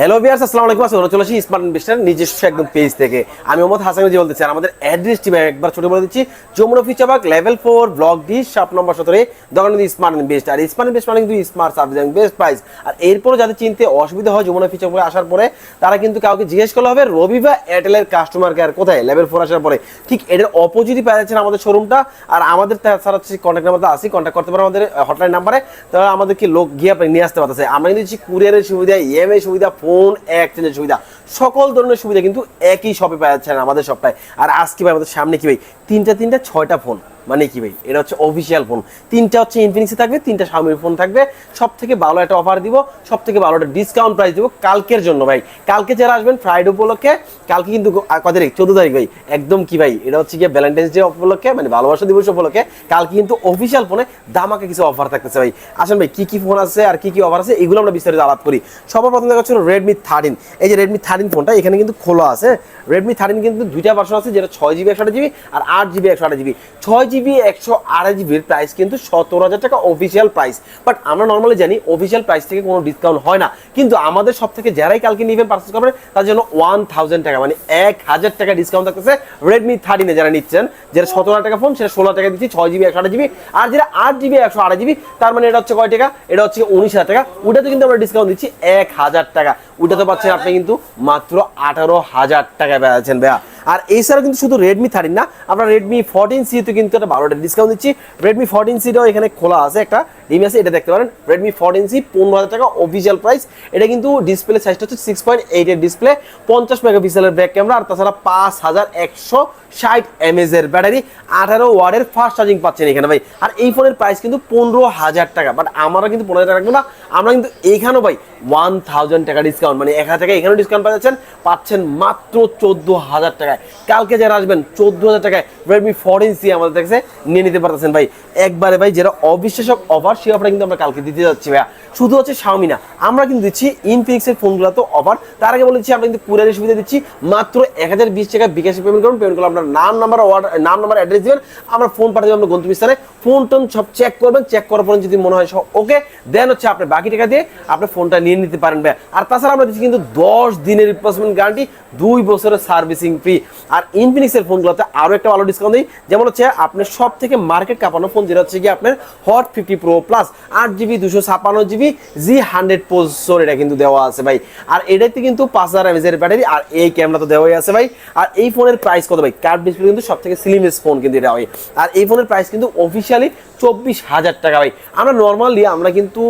Hello বিয়ার্স আসসালামু আলাইকুম। আসসালাম চলে আসি স্মার্ট ইনভেস্টার নিজস্ব একদম পেজ থেকে। আমি মোহাম্মদ হাসান জি বলতেছি, আর আমাদের অ্যাড্রেসটি একবার ছোট বলে দিচ্ছি। Jamuna future park level four block D shop নম্বর সতেরো দোকান কিন্তু স্মার্ট ইনভেস্ট আর স্মার্ট ইনভেস্ট মানে কিন্তু স্মার্ট সার্ভিস এবং বেস্ট প্রাইস আর এরপরও যাদের চিনতে অসুবিধা হয় যমুনা ফিচাবাগে আসার পরে, তারা কিন্তু কাউকে জিজ্ঞেস করলে হবে, রবি বা এয়ারটেলের কাস্টমার কেয়ার কোথায়? লেভেল ফোর আসার পরে। ঠিক এটার অপোজিটই পেয়ে যাচ্ছেন আমাদের শোরুমটা আর আমাদের তাছাড়া হচ্ছে কন্ট্যাক্ট নাম্বার আসি কন্ট্যাক্ট করতে পারে আমাদের হটলাইন নাম্বারে তারা আমাদেরকে লোক গিয়ে নিয়ে আসতে পারতেছে। আমরা কিন্তু কুরিয়ারের সুবিধা ইএমআই সুবিধা ফোন এক্সচেঞ্জের সুবিধা সকল ধরনের সুবিধা কিন্তু একই শপে পাওয়া যাচ্ছে না আমাদের শপটায় আর আজকে ভাই, আমাদের সামনে কি ভাই? তিনটা তিনটা, ছয়টা ফোন মানে কি ভাই? এটা হচ্ছে অফিসিয়াল ফোন তিনটা হচ্ছে ইনফিনিক্সে থাকবে, তিনটা শাওমির ফোন থাকবে। সব থেকে ভালো একটা অফার দিব সব থেকে ভালো একটা ডিসকাউন্ট প্রাইস দিব কালকের জন্য ভাই। কালকে যারা আসবেন ফ্রাইডে উপলক্ষে, কালকে কিন্তু কত তারিখ চোদ্দ তারিখ ভাই, একদম কি ভাই? এটা হচ্ছে গিয়ে ভ্যালেন্টাইন্স ডে উপলক্ষে মানে ভালোবাসা দিবস উপলক্ষে, কালকে কিন্তু অফিসিয়াল ফোনে দামাকে কিছু অফার থাকতেছে ভাই। আসেন ভাই, কি কি ফোন আছে আর কি কি অফার আছে, এগুলো আমরা বিস্তারিত আলাপ করি। সবার প্রথম দেখা হচ্ছে রেডমি থার্টিন এই যে রেডমি থার্টিন ফোনটা এখানে কিন্তু খোলা আছে। রেডমি থার্টিন কিন্তু দুইটা ভার্সন আছে, যেটা ছয় জিবি একশো জিবি আর আট জিবি একশো আট জিবি ছয় জিবি একশো আড়াই জিবির প্রাইস কিন্তু সতেরো হাজার টাকা অফিসিয়াল প্রাইস বাট আমরা নর্মালি জানি অফিসিয়াল প্রাইস থেকে কোনো ডিসকাউন্ট হয় না। কিন্তু আমাদের সব থেকে যারাই কালকে নেবেন পার্চেস করবেন, তার জন্য ওয়ান থাউজেন্ড টাকা মানে এক হাজার টাকা ডিসকাউন্ট থাকতেছে রেডমি থার্টিনে যারা নিচ্ছেন। যেটা সতেরো হাজার টাকা ফোন সেটা ষোলো টাকা দিচ্ছি, ছয় জিবি একশো আট জিবি আর যেটা আট জিবি একশো আড়াই জিবি তার মানে এটা হচ্ছে কয় টাকা? এটা হচ্ছে উনিশ হাজার টাকা। ওটাতে কিন্তু আমরা ডিসকাউন্ট দিচ্ছি এক হাজার টাকা। ওটাতে পাচ্ছেন আপনি কিন্তু মাত্র আঠারো হাজার টাকায় পেয়েছেন ভাইয়া। আর এছাড়াও কিন্তু শুধু রেডমি থার্টিন না, আমরা রেডমি ফোরটিন সিতে কিন্তু একটা ভালো ডিসকাউন্ট দিচ্ছি। রেডমি ফোরটিন সিটাও এখানে খোলা আছে, একটা ডিমি আছে, এটা দেখতে পারেন। রেডমি ফোরটিন সি পনেরো হাজার টাকা অফিসিয়াল প্রাইস এটা কিন্তু ডিসপ্লে সাইজটা হচ্ছে সিক্স পয়েন্ট এইটের ডিসপ্লে পঞ্চাশ মেগাপিক্সেলের ব্যাক ক্যামেরা আর তাছাড়া পাঁচ হাজার একশো ষাট এমএজ এর ব্যাটারি আঠারো ওয়ার্ডের ফাস্ট চার্জিং পাচ্ছেন এখানে ভাই। আর এই ফোনের প্রাইস কিন্তু পনেরো হাজার টাকা। বাট আমরা কিন্তু পনেরো হাজার টাকা রাখব না। আমরা কিন্তু এইখানেও ভাই ওয়ান থাউজেন্ড টাকা ডিসকাউন্ট মানে এক হাজার টাকা এখানেও ডিসকাউন্ট পাচ্ছেন। পাচ্ছেন মাত্র চোদ্দ হাজার টাকায়। কালকে যারা আসবেন চোদ্দ হাজার টাকায় রেডমি ফোরটিন সি আমাদের কাছে নিয়ে নিতে পারতেছেন ভাই। একবারে ভাই যেটা অবিশ্বাসক অফার সেই অফারটা কিন্তু আমরা কালকে দিতে যাচ্ছি ভাইয়া। শুধু হচ্ছে শাওমি না, আমরা কিন্তু দিচ্ছি ইনফিনিক্সের ফোনগুলো তো অফার তার আগে বলেছি, আমরা কিন্তু কুরিয়ারের সুবিধা দিচ্ছি মাত্র এক হাজার বিশ টাকা বিকাশে পেমেন্ট করুন। পেমেন্ট করলে আপনার নাম নাম্বার ওয়ার্ড নাম নাম্বার অ্যাড্রেস দিবেন। আমরা ফোন পাঠিয়ে দেবো আপনার গন্তব্যস্থানে ফোন টোন সব চেক করবেন। চেক করার পরে যদি মনে হয় সব ওকে দেন হচ্ছে আপনি বাকি টাকা দিয়ে আপনি ফোনটা নিয়ে নিতে পারেন ভাই আর তাছাড়া আমরা দিচ্ছি কিন্তু দশ দিনের রিপ্লেসমেন্ট গ্যারান্টি দুই বছরের সার্ভিসিং ফ্রি আর ইনফিনিক্সের ফোনগুলোতে আরও একটা ভালো ডিসকাউন্ট দিই। যেমন হচ্ছে আপনার সব থেকে মার্কেট কাঁপানো ফোন যেটা হচ্ছে কি আপনার হট ফিফটি প্রো প্লাস আট জিবি দুশো ছাপান্ন জিবি জি হান্ড্রেড প্রসেসর এটা কিন্তু দেওয়া আছে ভাই। আর এটাতে কিন্তু পাঁচ হাজার এমএজের ব্যাটারি আর এই ক্যামেরা তো দেওয়াই আছে ভাই। আর এই ফোনের প্রাইস কত ভাই? কার্ড ডিসপ্লে কিন্তু সব থেকে স্লিমেস্ট ফোন কিন্তু এটা হয় আর এই ফোনের প্রাইস কিন্তু অফিসিয়ালি চব্বিশ হাজার টাকা ভাই। আমরা নর্মালি আমরা কিন্তু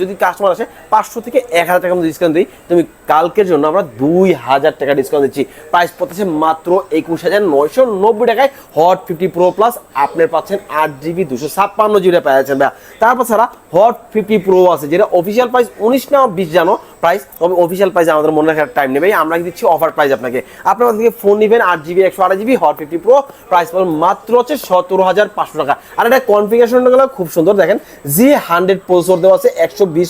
যদি কাস্টমার আসে পাঁচশো থেকে এক হাজার টাকা ডিসকাউন্ট দিই। তুমি কালকের জন্য আমরা দুই হাজার টাকা ডিসকাউন্ট দিচ্ছি। প্রাইস পড়তেছে মাত্র একুশ হাজার নয়শো নব্বই টাকায় হট ফিফটি প্রো প্লাস আপনি পাচ্ছেন আট জিবি দুশো ছাপ্পান্ন জিবি পেয়ে যাচ্ছেন ভাইয়া। তারপর ছাড়া হট ফিফটি প্রো আছে, যেটা অফিসিয়াল প্রাইস উনিশ না বিশ জানো প্রাইস তবে অফিসিয়াল প্রাইস আমাদের মনে রাখার টাইম নেবে আমরা দিচ্ছি অফার প্রাইস আপনাকে। আপনি আমাদের থেকে ফোন নেবেন আট জিবি একশো আড়াই GB Hot fifty pro price পাবেন মাত্র হচ্ছে সতেরো হাজার পাঁচশো টাকা। আর এটা কনফিগারেশনগুলো খুব সুন্দর, দেখেন। জি হান্ড্রেড প্রসেসর দেওয়া আছে, একশো বিশ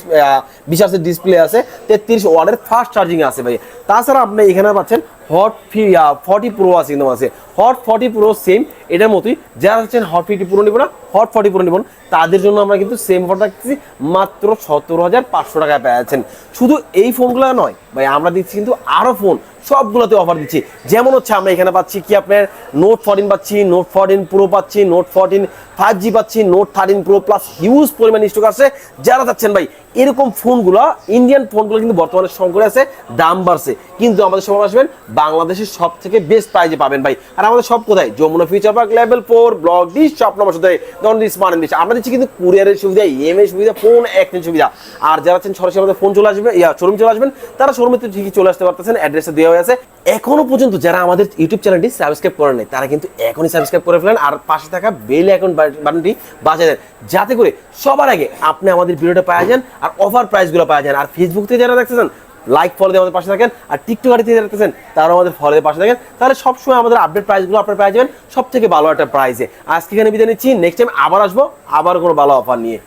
বিশ ডিসপ্লে আছে, তেত্রিশ ওয়ার্ডের ফাস্ট চার্জিং আছে ভাই তাছাড়া আপনি এখানে পাচ্ছেন হট ফি ফর্টি প্রো আছে কিন্তু আছে হট ফর্টি প্রো সেম এটার মতোই। যারা হচ্ছেন হট ফিফটি পুরো নিব না হট ফর্টি প্রো নিব তাদের জন্য আমরা কিন্তু সেম ফোন রাখতেছি, মাত্র সতেরো হাজার পাঁচশো টাকায় পেয়ে যাচ্ছেন। শুধু এই ফোনগুলো নয়, ভাই, আমরা দিচ্ছি কিন্তু আরও ফোন সবগুলোতে অফার দিচ্ছি। যেমন হচ্ছে আমরা এখানে পাচ্ছি কি আপনার নোট ফোরটিন পাচ্ছি নোট ফোরটিন প্রো পাচ্ছি নোট ফোরটিন ফাইভ জি পাচ্ছি Note thirteen pro plus huge পরিমাণ স্টক আছে যারা চাচ্ছেন ভাই, এরকম ফোনগুলো ইন্ডিয়ান ফোনগুলো কিন্তু বর্তমানে সংকটে আছে, দাম বাড়ছে। কিন্তু আমাদের সময় আসবেন, বাংলাদেশের সব থেকে বেস্ট প্রাইজে পাবেন ভাই। আর আমাদের সব কোথায়? Jamuna future level four block shop নম্বর ধরুন স্মার্ট আমরা দিচ্ছি কিন্তু কুরিয়ারের সুবিধা সুবিধা ফোন সুবিধা। আর যারা আছেন সরাসরি আমাদের ফোন চলে ইয়া শোরুম চলে আসবেন, তারা শোরুমে ঠিকই চলে আসতে পারতেছেন অ্যাড্রেসে দেওয়া হয়ে আছে। এখনও পর্যন্ত যারা আমাদের ইউটিউব চ্যানেলটি সাবস্ক্রাইব করে নেয় তারা কিন্তু এখনই সাবস্ক্রাইব করে ফেলেন, আর পাশে থাকা বেল অ্যাকাউন্ট বাটনটি বাজিয়ে দেন। যাতে করে সবার আগে আপনি আমাদের ভিডিওটা পাওয়া যান, আর অফার প্রাইসগুলো পাওয়া যান। আর ফেসবুক থেকে যারা দেখতেছেন লাইক ফলো আমাদের পাশে থাকেন। আর টিকটকার থেকে দেখতেছেন, তারাও আমাদের ফলো পাশে থাকেন। তাহলে সবসময় আমাদের আপডেট প্রাইসগুলো আপনার পেয়ে যাবেন। সব থেকে ভালো একটা প্রাইসে আজকে এখানে বিদায় নিচ্ছি। নেক্সট টাইম আবার আসব, আবার কোনো ভালো অফার নিয়ে।